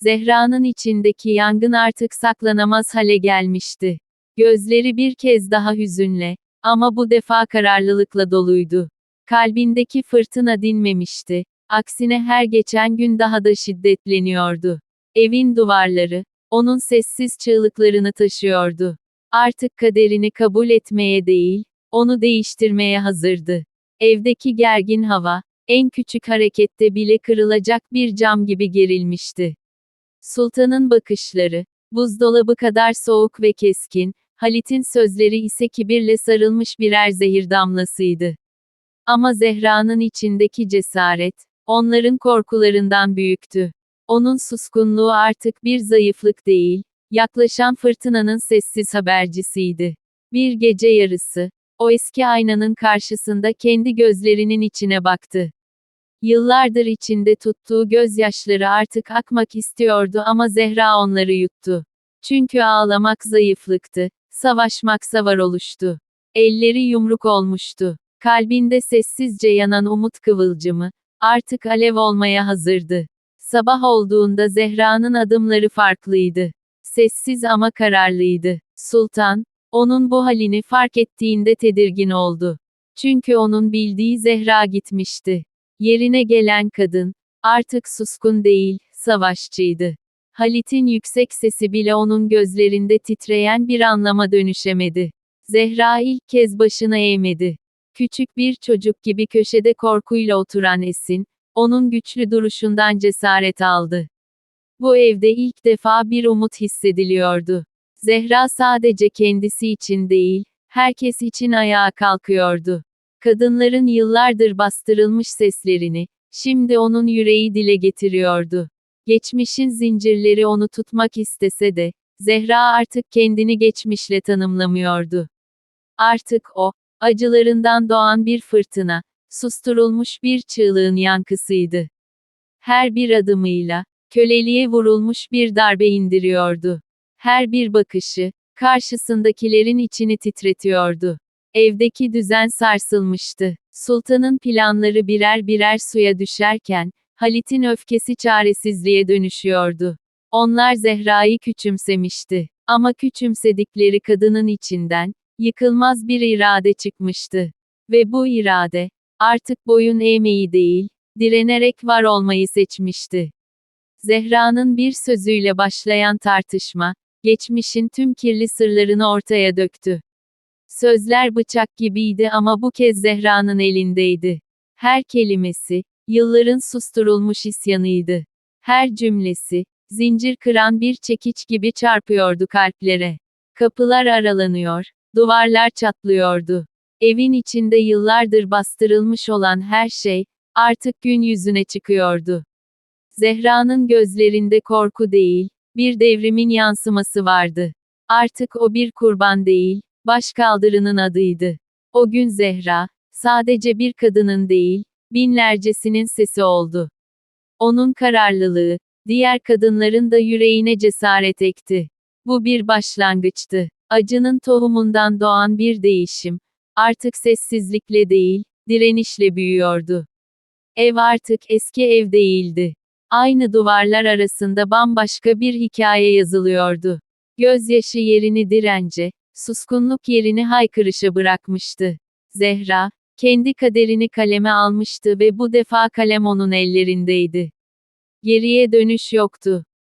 Zehra'nın içindeki yangın artık saklanamaz hale gelmişti. Gözleri bir kez daha hüzünle, ama bu defa kararlılıkla doluydu. Kalbindeki fırtına dinmemişti. Aksine her geçen gün daha da şiddetleniyordu. Evin duvarları, onun sessiz çığlıklarını taşıyordu. Artık kaderini kabul etmeye değil, onu değiştirmeye hazırdı. Evdeki gergin hava, en küçük harekette bile kırılacak bir cam gibi gerilmişti. Sultanın bakışları, buzdolabı kadar soğuk ve keskin, Halit'in sözleri ise kibirle sarılmış birer zehir damlasıydı. Ama Zehra'nın içindeki cesaret, onların korkularından büyüktü. Onun suskunluğu artık bir zayıflık değil, yaklaşan fırtınanın sessiz habercisiydi. Bir gece yarısı, o eski aynanın karşısında kendi gözlerinin içine baktı. Yıllardır içinde tuttuğu gözyaşları artık akmak istiyordu ama Zehra onları yuttu. Çünkü ağlamak zayıflıktı, savaşmaksa varoluştu. Elleri yumruk olmuştu. Kalbinde sessizce yanan umut kıvılcımı, artık alev olmaya hazırdı. Sabah olduğunda Zehra'nın adımları farklıydı. Sessiz ama kararlıydı. Sultan, onun bu halini fark ettiğinde tedirgin oldu. Çünkü onun bildiği Zehra gitmişti. Yerine gelen kadın, artık suskun değil, savaşçıydı. Halit'in yüksek sesi bile onun gözlerinde titreyen bir anlama dönüşemedi. Zehra ilk kez başını eğmedi. Küçük bir çocuk gibi köşede korkuyla oturan Esin, onun güçlü duruşundan cesaret aldı. Bu evde ilk defa bir umut hissediliyordu. Zehra sadece kendisi için değil, herkes için ayağa kalkıyordu. Kadınların yıllardır bastırılmış seslerini, şimdi onun yüreği dile getiriyordu. Geçmişin zincirleri onu tutmak istese de, Zehra artık kendini geçmişle tanımlamıyordu. Artık o, acılarından doğan bir fırtına, susturulmuş bir çığlığın yankısıydı. Her bir adımıyla, köleliğe vurulmuş bir darbe indiriyordu. Her bir bakışı, karşısındakilerin içini titretiyordu. Evdeki düzen sarsılmıştı. Sultanın planları birer birer suya düşerken, Halit'in öfkesi çaresizliğe dönüşüyordu. Onlar Zehra'yı küçümsemişti. Ama küçümsedikleri kadının içinden, yıkılmaz bir irade çıkmıştı. Ve bu irade, artık boyun eğmeyi değil, direnerek var olmayı seçmişti. Zehra'nın bir sözüyle başlayan tartışma, geçmişin tüm kirli sırlarını ortaya döktü. Sözler bıçak gibiydi ama bu kez Zehra'nın elindeydi. Her kelimesi, yılların susturulmuş isyanıydı. Her cümlesi, zincir kıran bir çekiç gibi çarpıyordu kalplere. Kapılar aralanıyor, duvarlar çatlıyordu. Evin içinde yıllardır bastırılmış olan her şey, artık gün yüzüne çıkıyordu. Zehra'nın gözlerinde korku değil, bir devrimin yansıması vardı. Artık o bir kurban değil, başkaldırının adıydı. O gün Zehra, sadece bir kadının değil, binlercesinin sesi oldu. Onun kararlılığı, diğer kadınların da yüreğine cesaret ekti. Bu bir başlangıçtı. Acının tohumundan doğan bir değişim. Artık sessizlikle değil, direnişle büyüyordu. Ev artık eski ev değildi. Aynı duvarlar arasında bambaşka bir hikaye yazılıyordu. Gözyaşı yerini dirence, suskunluk yerini haykırışa bırakmıştı. Zehra, kendi kaderini kaleme almıştı ve bu defa kalem onun ellerindeydi. Geriye dönüş yoktu.